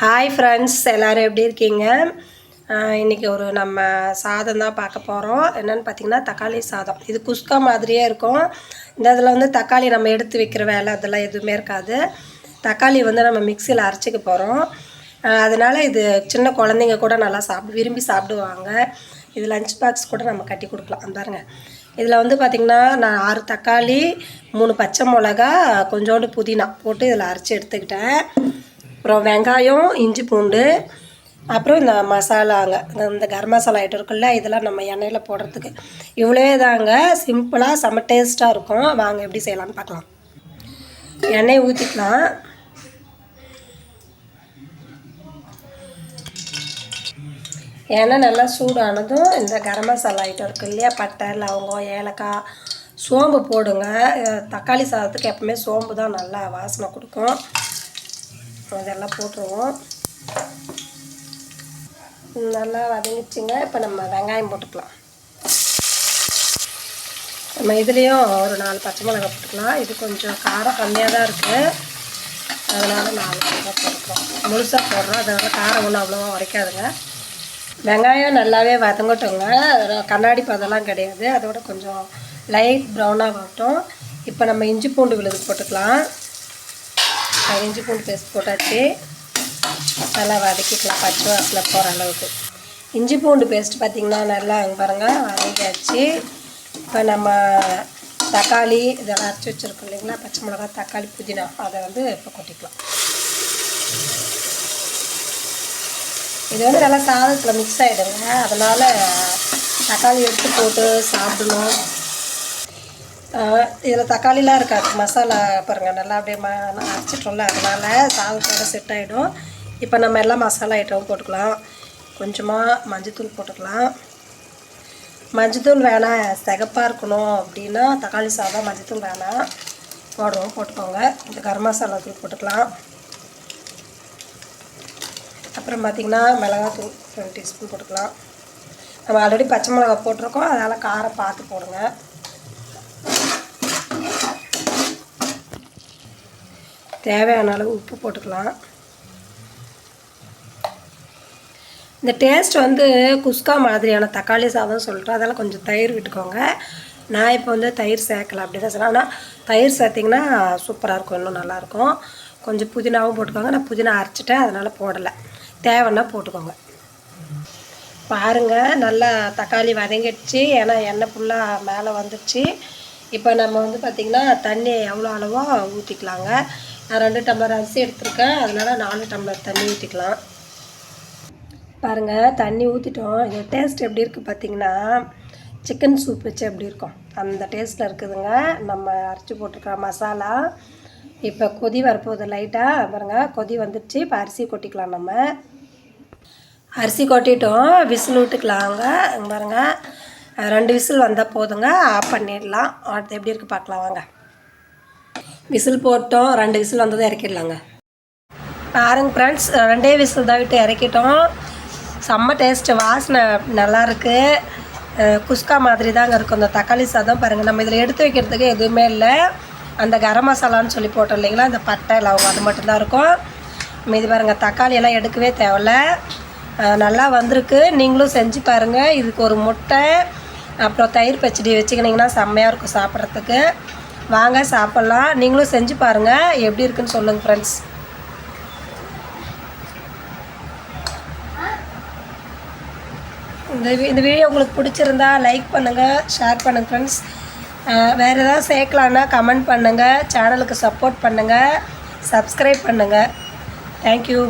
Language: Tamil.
ஹாய் ஃப்ரெண்ட்ஸ் எல்லோரும் எப்படி இருக்கீங்க? இன்றைக்கி இன்னைக்கு ஒரு நம்ம சாதம் தான் பார்க்க போகிறோம் என்னென்னு பார்த்தீங்கன்னா தக்காளி சாதம். இது குஸ்கா மாதிரியே இருக்கும். இந்த இதில் வந்து தக்காளி நம்ம எடுத்து வைக்கிற வேலை அதெல்லாம் எதுவுமே இருக்காது. தக்காளி வந்து நம்ம மிக்சியில் அரைச்சிக்க போகிறோம் அதனால் இது சின்ன குழந்தைங்க கூட நல்லா சாப்பிடு விரும்பி சாப்பிடுவாங்க. இது லஞ்ச் பாக்ஸ் கூட நம்ம கட்டி கொடுக்கலாம். பாருங்க. இதில் வந்து பார்த்திங்கன்னா நான் ஆறு தக்காளி மூணு பச்சை மிளகா கொஞ்சோண்டு புதினா போட்டு இதில் அரைச்சி எடுத்துக்கிட்டேன். அப்புறம் வெங்காயம் இஞ்சி பூண்டு அப்புறம் இந்த மசாலாங்க இந்த- இந்த கரம் மசாலா ஐட்டம் இருக்குல்ல இதெல்லாம் நம்ம எண்ணெயில் போடுறதுக்கு. இவ்வளோ தாங்க சிம்பிளாக செம்ம டேஸ்ட்டாக இருக்கும். வாங்க எப்படி செய்யலாம்னு பார்க்கலாம். எண்ணெய் ஊற்றிக்கலாம் எண்ணெய் நல்லா சூடானதும் இந்த கரம் மசாலா ஐட்டம் இருக்குது இல்லையா பட்டை லவங்கம் ஏலக்காய் சோம்பு போடுங்க. தக்காளி சாதத்துக்கு எப்பவுமே சோம்பு தான் நல்லா வாசனை கொடுக்கும். இதெல்லாம் போட்டுருவோம். நல்லா வதங்கிச்சுங்க இப்போ நம்ம வெங்காயம் போட்டுக்கலாம். நம்ம இதுலேயும் ஒரு நாலு பச்சை மிளகாய் போட்டுக்கலாம். இது கொஞ்சம் காரம் கம்மியாக தான் இருக்குது அதனால் நாலு மிளகாய் போட்டுக்கலாம். முழுசாக போடுறோம். அதனால் காரம் ஒன்றும் அவ்வளோவா உரைக்காதுங்க. வெங்காயம் நல்லாவே வதங்கட்டுங்க. அதோட கண்ணாடி பதெல்லாம் கிடையாது. அதோட கொஞ்சம் லைட் ப்ரௌனாக வரட்டும். இப்போ நம்ம இஞ்சி பூண்டு விழுது போட்டுக்கலாம். இஞ்சி பூண்டு பேஸ்ட் போட்டாச்சு. நல்லா வதக்கிக்கலாம். பச்சை வாசத்தில் போகிற அளவுக்கு. இஞ்சி பூண்டு பேஸ்ட் பார்த்திங்கன்னா நல்லா இங்க பாருங்க வதங்கியாச்சு. இப்போ நம்ம தக்காளி இதெல்லாம் அரைச்சி வச்சுருக்கோம் இல்லைங்களா? பச்சை மிளகா தக்காளி புதினா. அதை வந்து இப்போ கொட்டிக்கலாம். இது வந்து நல்லா சாதத்தில் மிக்ஸ் ஆகிடுங்க அதனால் தக்காளி எடுத்து போட்டு சாப்பிடணும். இதில் தக்காளிலாம் இருக்காது. மசாலா பாருங்கள் நல்லா அப்படியே ம அரைச்சிட்டோம்ல அதனால் சாதத்தோட செட் ஆகிடும் இப்போ நம்ம எல்லாம் மசாலா ஐட்டமும் போட்டுக்கலாம். கொஞ்சமாக மஞ்சத்தூள் போட்டுக்கலாம். மஞ்சத்தூள் வேணாம் சிகப்பாக இருக்கணும் அப்படின்னா தக்காளி சாதம் மஞ்சத்தூள் வேணாம் போடுறோம் போட்டுக்கோங்க. இந்த கரம் மசாலா தூள் போட்டுக்கலாம். அப்புறம் பார்த்திங்கன்னா மிளகாத்தூள் ரெண்டு டீஸ்பூன் போட்டுக்கலாம். நம்ம ஆல்ரெடி பச்சை மிளகா போட்டிருக்கோம். அதனால் காரம் பார்த்து போடுங்க. தேவையான அளவு உப்பு போட்டுக்கலாம். இந்த டேஸ்ட் வந்து குஸ்கா மாதிரியான தக்காளி சாதம் சொல்லிட்டு அதெல்லாம் கொஞ்சம் தயிர் விட்டுக்கோங்க. நான் இப்போ வந்து தயிர் சேர்க்கல அப்படி தான் சொன்னேன் ஆனால் தயிர் சேர்த்திங்கன்னா சூப்பராக இருக்கும் இன்னும் நல்லாயிருக்கும். கொஞ்சம் புதினாவும் போட்டுக்கோங்க. நான் புதினா அரைச்சிட்டேன் அதனால் போடலை. தேவைன்னா போட்டுக்கோங்க. பாருங்கள் நல்லா தக்காளி வதங்கிடுச்சு. ஏன்னா எண்ணெய் ஃபுல்லாக மேலே வந்துடுச்சு. இப்போ நம்ம வந்து பார்த்திங்கன்னா தண்ணி எவ்வளோ அளவோ ஊற்றிக்கலாங்க நான் ரெண்டு டம்ளர் அரிசி எடுத்திருக்கேன். அதனால் நாலு டம்ளர் தண்ணி ஊற்றிக்கலாம் பாருங்கள் தண்ணி ஊற்றிட்டோம் இது டேஸ்ட் எப்படி இருக்குது பார்த்தீங்கன்னா சிக்கன் சூப் வச்சு எப்படி இருக்கும். அந்த டேஸ்ட்டில் இருக்குதுங்க. நம்ம அரைச்சி போட்டிருக்கிற மசாலா. இப்போ கொதி வரப்போகுது லைட்டாக பாருங்க கொதி வந்துடுச்சு இப்போ அரிசி கொட்டிக்கலாம் நம்ம. அரிசி கொட்டிட்டோம். விசில் விட்டுக்கலாங்க பாருங்கள் ரெண்டு விசில் வந்தால் போதுங்க. ஆஃப் பண்ணிடலாம். அடுத்து எப்படி இருக்குது பார்க்கலாம் வாங்க. விசில் போட்டோம் ரெண்டு விசில் வந்ததும் இறக்கிடலாங்க. பாருங்க ஃப்ரெண்ட்ஸ் ரெண்டே விசில் தான் விட்டு இறக்கிட்டோம். செம்ம டேஸ்ட்டு வாசனை நல்லாயிருக்கு குஸ்கா மாதிரி தாங்க இருக்கும். இந்த தக்காளி சாதம் பாருங்கள் நம்ம இதில் எடுத்து வைக்கிறதுக்கு எதுவுமே இல்லை. அந்த கரம் மசாலான்னு சொல்லி போட்டோம் இல்லைங்களா அந்த பட்டை லவங்க அது மட்டும்தான் இருக்கும். மீதி பாருங்கள் தக்காளி எல்லாம் எடுக்கவே தேவையில்ல. நல்லா வந்திருக்கு. நீங்களும் செஞ்சு பாருங்கள் இதுக்கு ஒரு முட்டை அப்புறம் தயிர் பச்சடி வச்சுக்கினிங்கன்னா செம்மையாக இருக்கும் சாப்பிட்றதுக்கு. வாங்க சாப்பிட்லாம். நீங்களும் செஞ்சு பாருங்கள் எப்படி இருக்குன்னு சொல்லுங்கள் ஃப்ரெண்ட்ஸ் இந்த இந்த வீடியோ உங்களுக்கு பிடிச்சிருந்தா லைக் பண்ணுங்கள் ஷேர் பண்ணுங்கள் ஃப்ரெண்ட்ஸ் வேறு ஏதாவது சேர்க்கலான்னா கமெண்ட் பண்ணுங்கள் சேனலுக்கு சப்போர்ட் பண்ணுங்கள் சப்ஸ்கிரைப் பண்ணுங்கள் தேங்க்யூ